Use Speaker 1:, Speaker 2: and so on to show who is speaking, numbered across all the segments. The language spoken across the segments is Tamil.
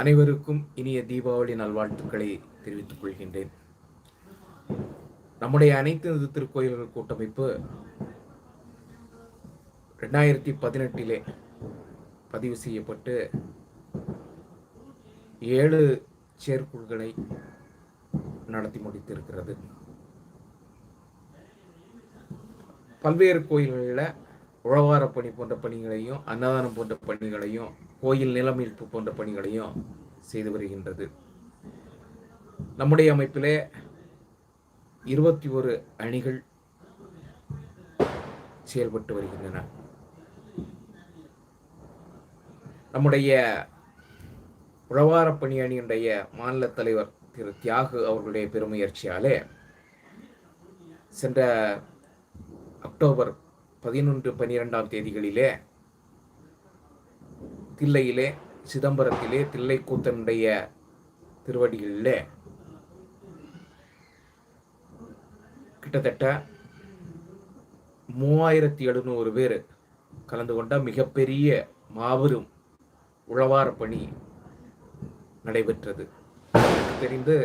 Speaker 1: அனைவருக்கும் இனிய தீபாவளி நல்வாழ்த்துக்களை தெரிவித்துக் கொள்கின்றேன். நம்முடைய அனைத்து இந்து திருக்கோயில்கள் கூட்டமைப்பு ரெண்டாயிரத்தி பதினெட்டிலே பதிவு செய்யப்பட்டு ஏழு செயற்குழுக்களை நடத்தி முடித்திருக்கிறது. பல்வேறு கோயில்களில் உழவார பணி போன்ற பணிகளையும் அன்னதானம் போன்ற பணிகளையும் கோயில் நிலமீட்பு போன்ற பணிகளையும் செய்து வருகின்றது. நம்முடைய அமைப்பிலே இருபத்தி ஒரு அணிகள் செயல்பட்டு வருகின்றன. நம்முடைய உழவார பணி அணியினுடைய மாநில தலைவர் திரு தியாகு அவர்களுடைய பெருமுயற்சியாலே சென்ற அக்டோபர் பதினொன்று பனிரெண்டாம் தேதிகளிலே தில்லையிலே சிதம்பரத்திலே தில்லைக்கூத்தனுடைய திருவடிகளிலே. கிட்டத்தட்ட மூவாயிரத்தி எழுநூறு பேர் கலந்து கொண்ட மிகப்பெரிய மாபெரும் உழவார பணி நடைபெற்றது. எனக்கு தெரிந்து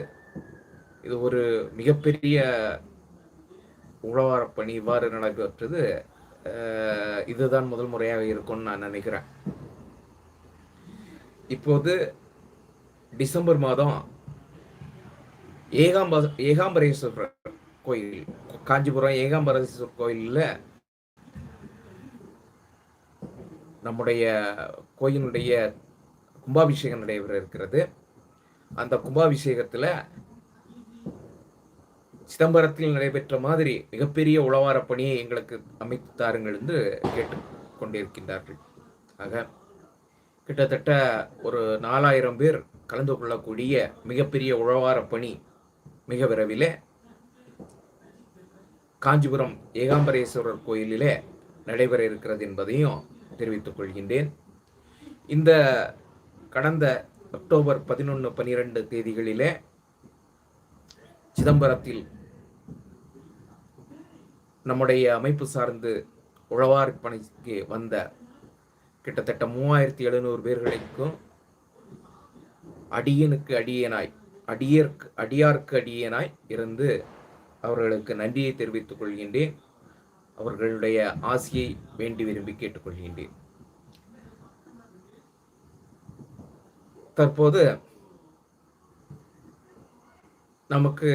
Speaker 1: இது ஒரு மிகப்பெரிய உழவார பணி இவ்வாறு நடைபெற்றது. இதுதான் முதல் முறையாக இருக்கும்னு நான் நினைக்கிறேன். இப்போது டிசம்பர் மாதம் ஏகாம்ப ஏகாம்பரேஸ்வரர் கோயில் காஞ்சிபுரம் ஏகாம்பரேஸ்வரர் கோயிலில் நம்முடைய கோயிலுடைய கும்பாபிஷேகம் நடைபெற இருக்கிறது. அந்த கும்பாபிஷேகத்தில் சிதம்பரத்தில் நடைபெற்ற மாதிரி மிகப்பெரிய உழவார பணியை எங்களுக்கு அமைத்து தாருங்கள் என்று கேட்டு கொண்டிருக்கின்றார்கள். ஆக கிட்டத்தட்ட ஒரு நாலாயிரம் பேர் கலந்து கொள்ளக்கூடிய மிகப்பெரிய உழவார பணி மிக விரைவில் காஞ்சிபுரம் ஏகாம்பரேஸ்வரர் கோயிலிலே நடைபெற இருக்கிறது என்பதையும் தெரிவித்துக் கொள்கின்றேன். இந்த கடந்த அக்டோபர் பதினொன்று பனிரெண்டு தேதிகளிலே சிதம்பரத்தில் நம்முடைய அமைப்பு சார்ந்து உழவார் பணிக்கு வந்த கிட்டத்தட்ட மூவாயிரத்தி எழுநூறு பேர்களுக்கும் அடியனுக்கு அடியனாய் அடியர்க்கு அடியார்க்கு அடியனாய் இருந்து அவர்களுக்கு நன்றியை தெரிவித்துக் கொள்கின்றேன். அவர்களுடைய ஆசியை வேண்டி விரும்பி கேட்டுக்கொள்கின்றேன் தற்போது நமக்கு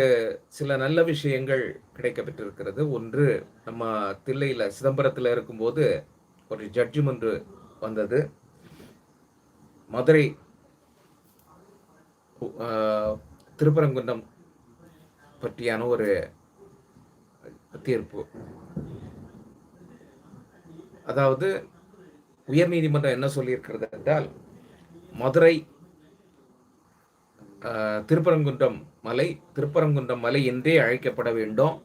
Speaker 1: சில நல்ல விஷயங்கள் கிடைக்கப்பெற்றிருக்கிறது. ஒன்று நம்ம தில்லையில் சிதம்பரத்தில் இருக்கும்போது ஒரு ஜட்ஜ்மெண்ட் வந்தது. மதுரை திருப்பரங்குன்றம் பற்றியான ஒரு தீர்ப்பு. அதாவது உயர் நீதிமன்றம் என்ன சொல்லியிருக்கிறது என்றால் மதுரை திருப்பரங்குன்றம் மலை திருப்பரங்குன்றம் மலை என்றே அழைக்கப்பட வேண்டும்.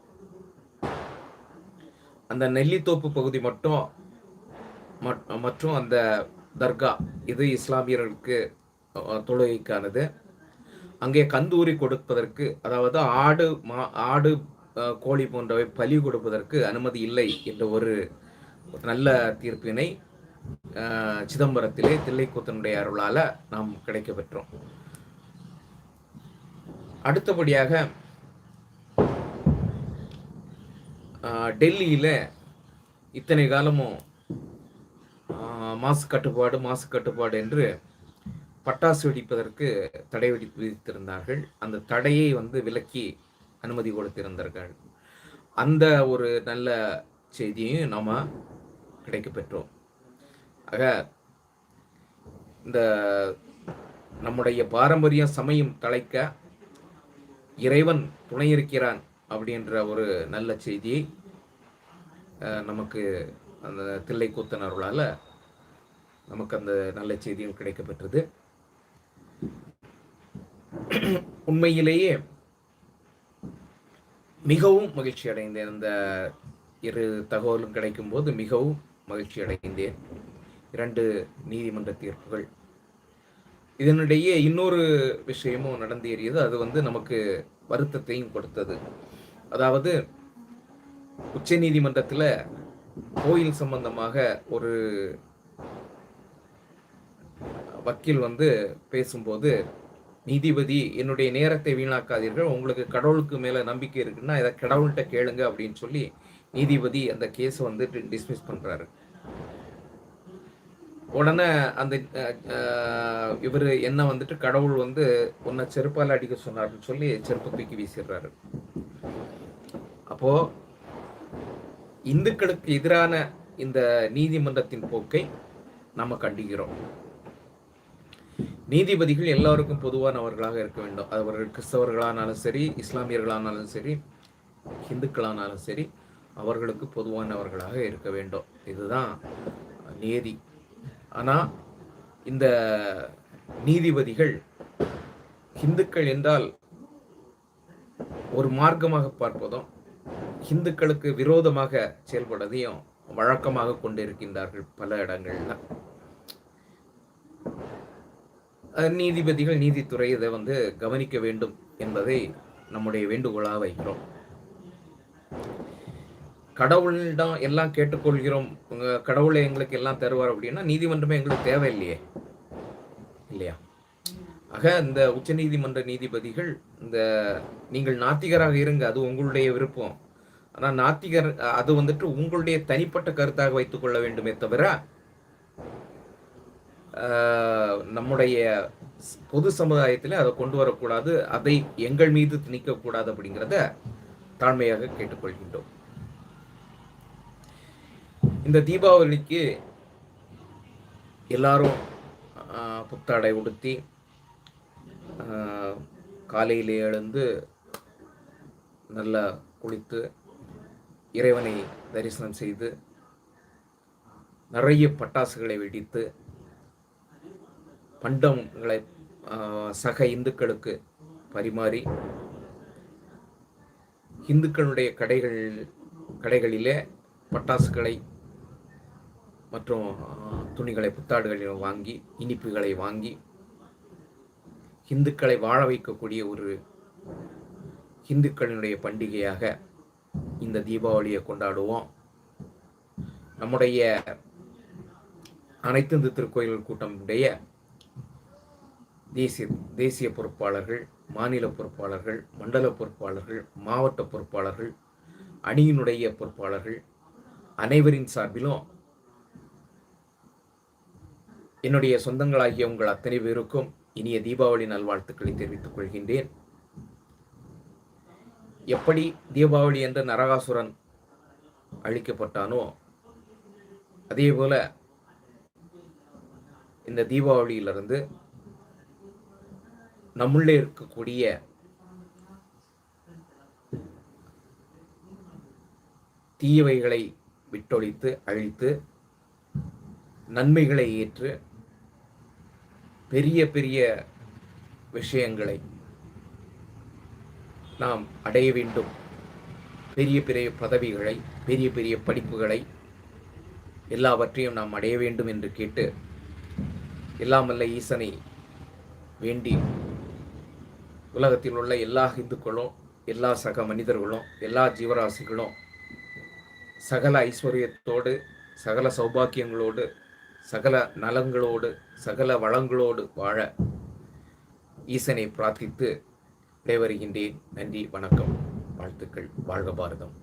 Speaker 1: அந்த நெல்லித்தோப்பு பகுதி மட்டும் மற்றும் அந்த தர்கா இது இஸ்லாமியர்களுக்கு தொழுகைக்கானது. அங்கே கந்தூரி கொடுப்பதற்கு அதாவது ஆடு மா ஆடு கோழி போன்றவை பலி கொடுப்பதற்கு அனுமதி இல்லை என்ற ஒரு நல்ல தீர்ப்பினை சிதம்பரத்திலே தில்லைக்கூத்தனுடைய அருளால் நாம் கிடைக்க பெற்றோம். அடுத்தபடியாக டெல்லியில் இத்தனை காலமும் மாசு கட்டுப்பாடு மாசு கட்டுப்பாடு என்று பட்டாசு வெடிப்பதற்கு தடை விதி விதித்திருந்தார்கள். அந்த தடையை வந்து விலக்கி அனுமதி கொடுத்திருந்தார்கள். அந்த ஒரு நல்ல செய்தியும் நாம் கிடைக்க பெற்றோம் ஆக இந்த நம்முடைய பாரம்பரிய சமயம் தலைக்க இறைவன் துணை இருக்கிறான் அப்படின்ற ஒரு நல்ல செய்தியை நமக்கு அந்த தில்லை கூத்தனருளால நமக்கு அந்த நல்ல செய்தியும் கிடைக்கப்பெற்றது. உண்மையிலேயே மிகவும் மகிழ்ச்சி அடைந்தேன். இந்த இரு தகவலும் கிடைக்கும்போது மிகவும் மகிழ்ச்சி அடைந்தேன். இரண்டு நீதிமன்ற தீர்ப்புகள். இதனிடையே இன்னொரு விஷயமும் நடந்தேறியது. அது வந்து நமக்கு வருத்தத்தையும் கொடுத்தது. அதாவது உச்ச நீதிமன்றத்தில் கோயில் சம்பந்தமாக ஒரு வக்கீல் வந்து பேசும்போது நீதிபதி என்னுடைய நேரத்தை வீணாக்காதீர்கள். உங்களுக்கு கடவுளுக்கு மேலே நம்பிக்கை இருக்குன்னா இதை கடவுள்கிட்ட கேளுங்க அப்படின்னு சொல்லி நீதிபதி அந்த கேஸை வந்து டிஸ்மிஸ் பண்ணுறாரு உடனே அந்த இவர் என்ன வந்துட்டு கடவுள் வந்து உன்னை செருப்பால் அடிக்க சொன்னார்னு சொல்லி செருப்பு தூக்கி வீசிடுறாரு. அப்போது இந்துக்களுக்கு எதிரான இந்த நீதிமன்றத்தின் போக்கை நம்ம கண்டிக்கிறோம். நீதிபதிகள் எல்லாருக்கும் பொதுவானவர்களாக இருக்க வேண்டும். அவர்கள் கிறிஸ்தவர்களானாலும் சரி இஸ்லாமியர்களானாலும் சரி இந்துக்களானாலும் சரி அவர்களுக்கு பொதுவானவர்களாக இருக்க வேண்டும். இதுதான் நீதி. ஆனால் இந்த நீதிபதிகள் இந்துக்கள் என்றால் ஒரு மார்க்கமாக பார்ப்பதும் இந்துக்களுக்கு விரோதமாக செயல்படுவதையும் வழக்கமாக கொண்டிருக்கின்றார்கள் பல இடங்கள்ல. நீதிபதிகள் நீதித்துறை இதை வந்து கவனிக்க வேண்டும் என்பதை நம்முடைய வேண்டுகோளாக வைக்கிறோம். கடவுளிடம் எல்லாம் கேட்டுக்கொள்கிறோம். கடவுளை எங்களுக்கு எல்லாம் தருவார் அப்படின்னா நீதிமன்றமே எங்களுக்கு தேவை இல்லையே? இல்லையா ஆக இந்த உச்ச நீதிமன்ற நீதிபதிகள் இந்த நீங்கள் நாத்திகராக இருங்க அது உங்களுடைய விருப்பம். ஆனால் நாத்திகர் அது வந்துட்டு உங்களுடைய தனிப்பட்ட கருத்தாக வைத்துக் கொள்ள வேண்டுமே தவிர நம்முடைய பொது சமுதாயத்தில் அதை கொண்டு வரக்கூடாது அதை எங்கள் மீது திணிக்கக்கூடாது அப்படிங்கிறத தாழ்மையாக கேட்டுக்கொள்கின்றோம். இந்த தீபாவளிக்கு எல்லாரும் புத்தாடை உடுத்தி காலையிலே எழுந்து நல்லா குளித்து இறைவனை தரிசனம் செய்து நிறைய பட்டாசுகளை வெடித்து பண்டங்களை சக இந்துக்களுக்கு பரிமாறி இந்துக்களுடைய கடைகள் கடைகளிலே பட்டாசுகளை மற்றும் துணிகளை புத்தாடுகளில் வாங்கி இனிப்புகளை வாங்கி இந்துக்களை வாழ வைக்கக்கூடிய ஒரு இந்துக்களினுடைய பண்டிகையாக இந்த தீபாவளியை கொண்டாடுவோம். நம்முடைய அனைத்து இந்து திருக்கோயில்கள் கூட்டமுடைய தேசிய தேசிய பொறுப்பாளர்கள் மாநில பொறுப்பாளர்கள் மண்டல பொறுப்பாளர்கள் மாவட்ட பொறுப்பாளர்கள் அணியினுடைய பொறுப்பாளர்கள் அனைவரின் சார்பிலும் என்னுடைய சொந்தங்களாகிய உங்கள் அத்தனை பேருக்கும் இனிய தீபாவளி நல்வாழ்த்துக்களை தெரிவித்துக் கொள்கின்றேன். எப்படி தீபாவளி என்ற நரகாசுரன் அழிக்கப்பட்டானோ அதே போல இந்த தீபாவளியிலிருந்து நம்முள்ளே இருக்கக்கூடிய தீயவைகளை விட்டொழித்து அழித்து நன்மைகளை ஏற்று பெரிய பெரிய விஷயங்களை நாம் அடைய வேண்டும். பெரிய பெரிய பதவிகளை பெரிய பெரிய படிப்புகளை எல்லாவற்றையும் நாம் அடைய வேண்டும் என்று கேட்டு எல்லாமல்ல ஈசனை வேண்டி உலகத்தில் உள்ள எல்லா இந்துக்களும் எல்லா சக மனிதர்களும் எல்லா ஜீவராசிகளும் சகல ஐஸ்வர்யத்தோடு சகல சௌபாக்கியங்களோடு சகல நலங்களோடு சகல வளங்களோடு வாழ ஈசனை பிரார்த்தித்து விடைவருகின்றேன் நன்றி வணக்கம். வாழ்த்துக்கள். வாழ்க பாரதம்.